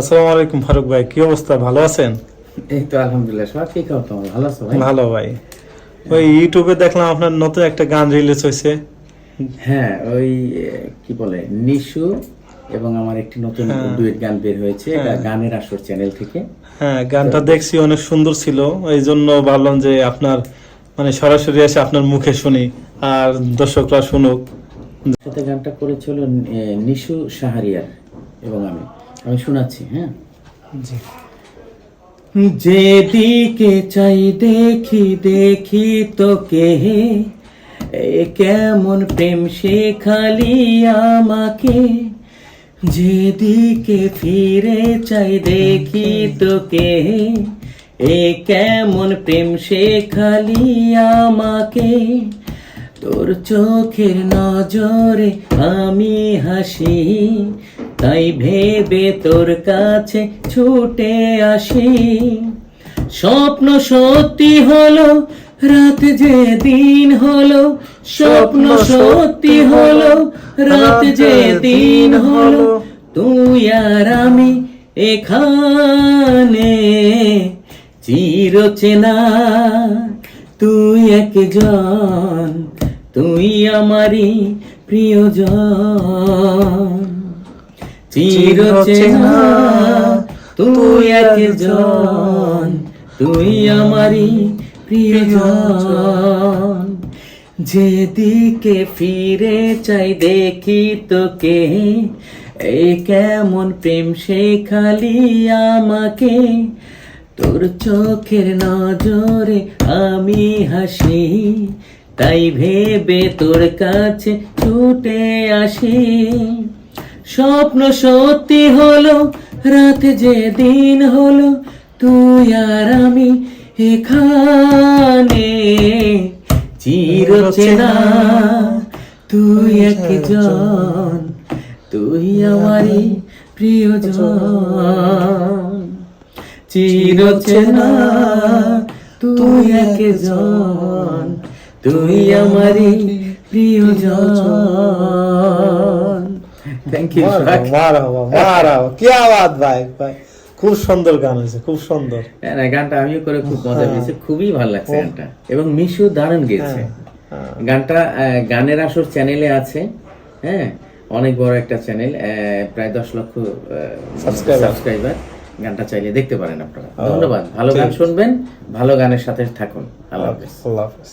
আসসালামু আলাইকুম ফারুক ভাই কি অবস্থা? ভালো আছেন? এই তো আলহামদুলিল্লাহ সব ভালো আছো ভাই? ভালো ভাই। ওই ইউটিউবে দেখলাম আপনার নতুন একটা গান রিলিজ হয়েছে। হ্যাঁ ওই কি বলে নিশু এবং আমার একটি নতুন হ্যাঁ। ডুয়েট গান বের হয়েছে গানের আসর চ্যানেল থেকে। হ্যাঁ গানটা দেখছি অনেক সুন্দর ছিল। এই জন্য ভাবলাম যে আপনার মানে সরাসরি এসে আপনার মুখে শুনি আর দর্শকরা শুনুক। সাথে গানটা করেছিল নিশু সাহারিয়ার এবং আমি। আমি শোনাচ্ছি হ্যাঁ? যেদিকে চাই দেখি দেখি তোকে এ কেমন প্রেম শেখালি আমাকে? যেদিকে ফিরে চাই দেখি তো তোকে এ কেমন প্রেম শেখালি আমাকে? তোর চোখের নজরে আমি হাসি তাই ভেবে তোর কাছে ছুটে আসি। স্বপ্ন সত্যি হলো রাত যে দিন হলো। স্বপ্ন সত্যি হলো রাত যে দিন হলো। তুই আর আমি এখানে চির চেনা তুই একজন তুই আমারই প্রিয়জন। চির চেনা তুই একজন, তুই আমারই প্রিয়জন। যেদিকে ফিরে চাই, দেখি তোকে। এই কেমন প্রেম শেখালি আমাকে। তোর চোখের নজরে আমি হাসি, তাই ভেবে তোর কাছে ছুটে আসি। স্বপ্ন সত্যি হলো, রাতে যে দিন হলো, তুই আর আমি এখানে। চির চেনা, তুই একজন, তুই আমারই প্রিয়জন। চির চেনা, তুই একজন, তুই আমারই প্রিয়জন। থ্যাংক ইউ কি আওয়াজ ভাই ভাই। খুব সুন্দর গান হয়েছে খুব সুন্দর। হ্যাঁ, গানটা আমিও করে খুব মজা পেয়েছি খুবই ভালো লাগছে গানটা। এবং মিশু দারুণ গেয়েছে। হ্যাঁ। গানটা গানের আসর চ্যানেলে আছে হ্যাঁ? অনেক বড় একটা চ্যানেল প্রায় দশ লক্ষ সাবস্ক্রাইবার গানটা চাইলে দেখতে পারেন আপনারা। ধন্যবাদ। ভালো গান শুনবেন ভালো গানের সাথে থাকুন। আল্লাহ হাফেজ। আল্লাহ হাফেজ।